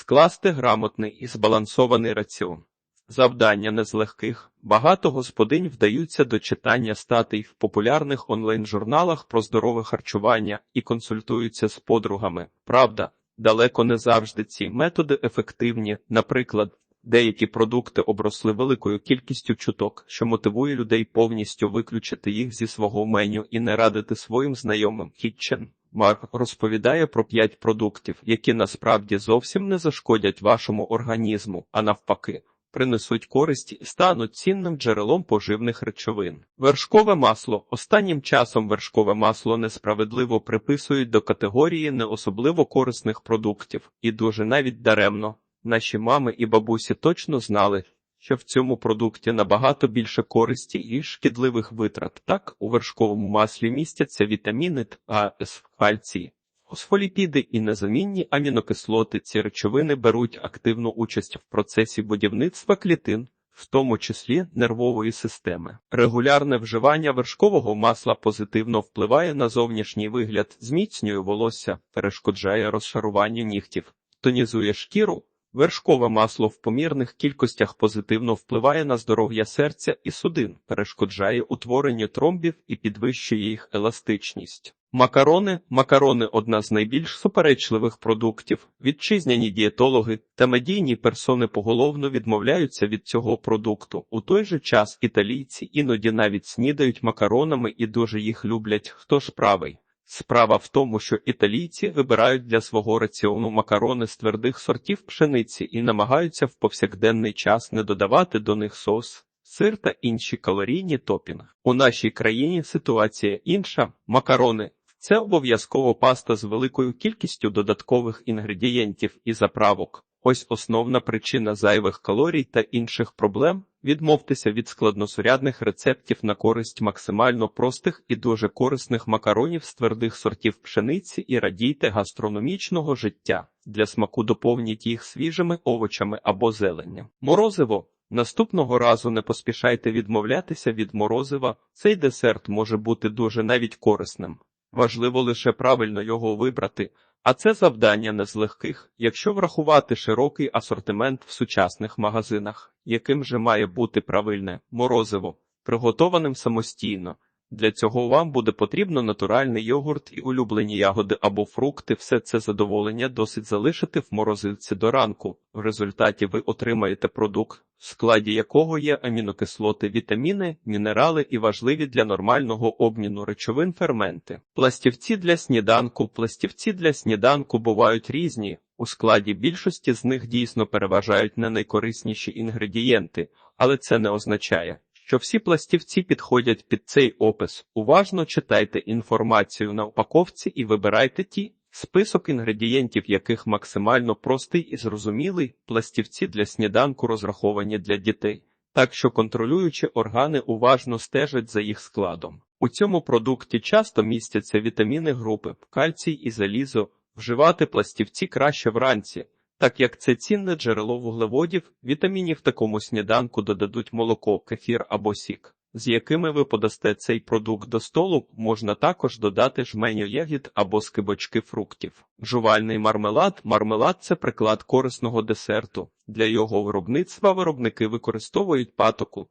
Скласти грамотний і збалансований раціон. Завдання не з легких. Багато господинь вдаються до читання статей в популярних онлайн-журналах про здорове харчування і консультуються з подругами. Правда, далеко не завжди ці методи ефективні. Наприклад, деякі продукти обросли великою кількістю чуток, що мотивує людей повністю виключити їх зі свого меню і не радити своїм знайомим. Kitchen. Марк розповідає про п'ять продуктів, які насправді зовсім не зашкодять вашому організму, а навпаки, принесуть користь і стануть цінним джерелом поживних речовин. Вершкове масло. Останнім часом вершкове масло несправедливо приписують до категорії не особливо корисних продуктів, і дуже навіть даремно. Наші мами і бабусі точно знали, що в цьому продукті набагато більше користі і шкідливих витрат. Так, у вершковому маслі містяться вітаміни А, С, кальцій, фосфоліпіди і незамінні амінокислоти. Ці речовини беруть активну участь в процесі будівництва клітин, в тому числі нервової системи. Регулярне вживання вершкового масла позитивно впливає на зовнішній вигляд, зміцнює волосся, перешкоджає розшаруванню нігтів, тонізує шкіру. Вершкове масло в помірних кількостях позитивно впливає на здоров'я серця і судин, перешкоджає утворенню тромбів і підвищує їх еластичність. Макарони макарони одна з найбільш суперечливих продуктів. Вітчизняні дієтологи та медійні персони поголовно відмовляються від цього продукту. У той же час італійці іноді навіть снідають макаронами і дуже їх люблять. Хто ж правий? Справа в тому, що італійці вибирають для свого раціону макарони з твердих сортів пшениці і намагаються в повсякденний час не додавати до них сос, сир та інші калорійні топінг. У нашій країні ситуація інша. Макарони це обов'язково паста з великою кількістю додаткових інгредієнтів і заправок. Ось основна причина зайвих калорій та інших проблем. Відмовтеся від складносурядних рецептів на користь максимально простих і дуже корисних макаронів з твердих сортів пшениці і радійте гастрономічного життя. Для смаку доповніть їх свіжими овочами або зеленням. Морозиво. Наступного разу не поспішайте відмовлятися від морозива. Цей десерт може бути дуже навіть корисним. Важливо лише правильно його вибрати. А це завдання не з легких, якщо врахувати широкий асортимент в сучасних магазинах, яким же має бути правильне морозиво, приготованим самостійно. Для цього вам буде потрібно натуральний йогурт і улюблені ягоди або фрукти. Все це задоволення досить залишити в морозилці до ранку. В результаті ви отримаєте продукт, в складі якого є амінокислоти, вітаміни, мінерали і важливі для нормального обміну речовин ферменти. Пластівці для сніданку. Пластівці для сніданку бувають різні. У складі більшості з них дійсно переважають не найкорисніші інгредієнти, але це не означає, що всі пластівці підходять під цей опис. Уважно читайте інформацію на упаковці і вибирайте ті, список інгредієнтів яких максимально простий і зрозумілий, пластівці для сніданку розраховані для дітей, так що контролюючі органи уважно стежать за їх складом. У цьому продукті часто містяться вітаміни групи, кальцій і залізо, вживати пластівці краще вранці. Так як це цінне джерело вуглеводів, вітамінів такому сніданку додадуть молоко, кефір або сік, з якими ви подасте цей продукт до столу, можна також додати жменю ягід або скибочки фруктів. Жувальний мармелад. Мармелад це приклад корисного десерту. Для його виробництва виробники використовують патоку,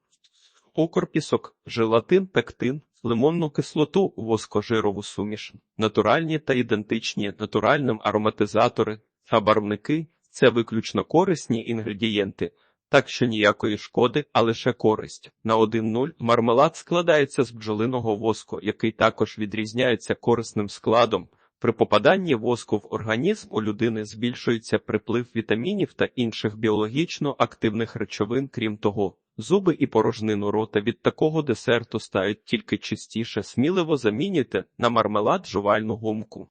укрпісок, желатин, пектин, лимонну кислоту, воскожирову суміш, натуральні та ідентичні натуральним ароматизатори та барвники. Це виключно корисні інгредієнти, так що ніякої шкоди, а лише користь. На 1.0 мармелад складається з бджолиного воску, який також відрізняється корисним складом. При попаданні воску в організм у людини збільшується приплив вітамінів та інших біологічно активних речовин, крім того, зуби і порожнину рота від такого десерту стають тільки чистіше, сміливо замінюйте на мармелад жувальну гумку.